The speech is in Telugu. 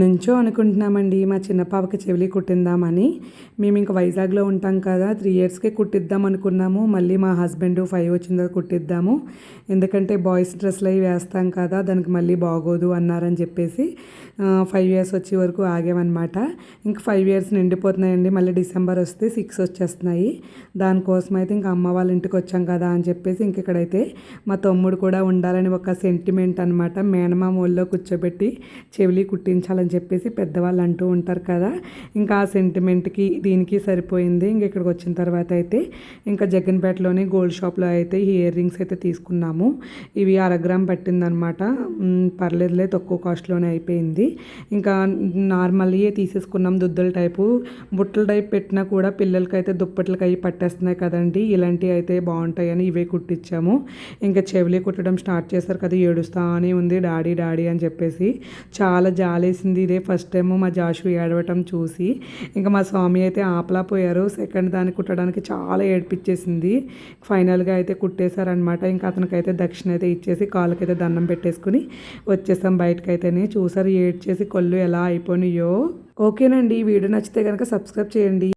నుంచో అనుకుంటున్నామండి మా చిన్న పాపకి చెవిలి కుట్టిందామని. మేము ఇంకా వైజాగ్లో ఉంటాం కదా త్రీ ఇయర్స్కే కుట్టిద్దాం అనుకున్నాము. మళ్ళీ మా హస్బెండ్ ఫైవ్ వచ్చిందో కుట్టిద్దాము. ఎందుకంటే బాయ్స్ డ్రెస్లు అవి వేస్తాం కదా దానికి మళ్ళీ బాగోదు అన్నారని చెప్పేసి ఫైవ్ ఇయర్స్ వచ్చే వరకు ఆగామన్నమాట. ఇంకా ఫైవ్ ఇయర్స్ నిండిపోతున్నాయండి మళ్ళీ డిసెంబర్ వస్తే సిక్స్ వచ్చేస్తున్నాయి. దానికోసం అయితే ఇంకా అమ్మ వాళ్ళ ఇంటికి వచ్చాం కదా అని చెప్పేసి ఇంక ఇక్కడైతే మా తమ్ముడు కూడా ఉండాలని ఒక సెంటిమెంట్ అనమాట మేనమామ ఒళ్ళో కూర్చోబెట్టి చెవిలి కుట్టించాలి అని చెప్పేసి పెద్దవాళ్ళు అంటూ ఉంటారు కదా. ఇంకా ఆ సెంటిమెంట్కి దీనికి సరిపోయింది. ఇంక ఇక్కడికి వచ్చిన తర్వాత అయితే ఇంకా జగన్పేటలోని గోల్డ్ షాప్లో అయితే ఈ ఇయర్ రింగ్స్ అయితే తీసుకున్నాము. ఇవి అరగ్రామ్ పట్టిందనమాట. పర్లేదులే తక్కువ కాస్ట్లోనే అయిపోయింది. ఇంకా నార్మల్గా తీసేసుకున్నాం దుద్దుల టైపు. బుట్టల టైప్ పెట్టినా కూడా పిల్లలకైతే దుప్పట్లకి అవి పట్టేస్తున్నాయి కదండి. ఇలాంటివి అయితే బాగుంటాయని ఇవే కుట్టించాము. ఇంకా చెవిలి కుట్టడం స్టార్ట్ చేశారు కదా ఏడుస్తానే ఉంది డాడీ డాడీ అని చెప్పేసి. చాలా జాలేసింది. ఇదే ఫస్ట్ టైము మా జాషు ఏడవటం చూసి. ఇంకా మా స్వామి అయితే ఆపలా పోయారు సెకండ్ దాన్ని కుట్టడానికి చాలా ఏడిపించేసింది. ఫైనల్గా అయితే కుట్టేశారనమాట ఇంకా అతనికైతే దక్షిణ అయితే ఇచ్చేసి కాళ్ళకైతే దండం పెట్టేసుకుని వచ్చేసాం బయటకైతేనే. చూసారు ఏడ్చేసి కళ్ళు ఎలా అయిపోయినాయో ఓకేనండి. ఈ వీడియో నచ్చితే కనుక సబ్స్క్రైబ్ చేయండి.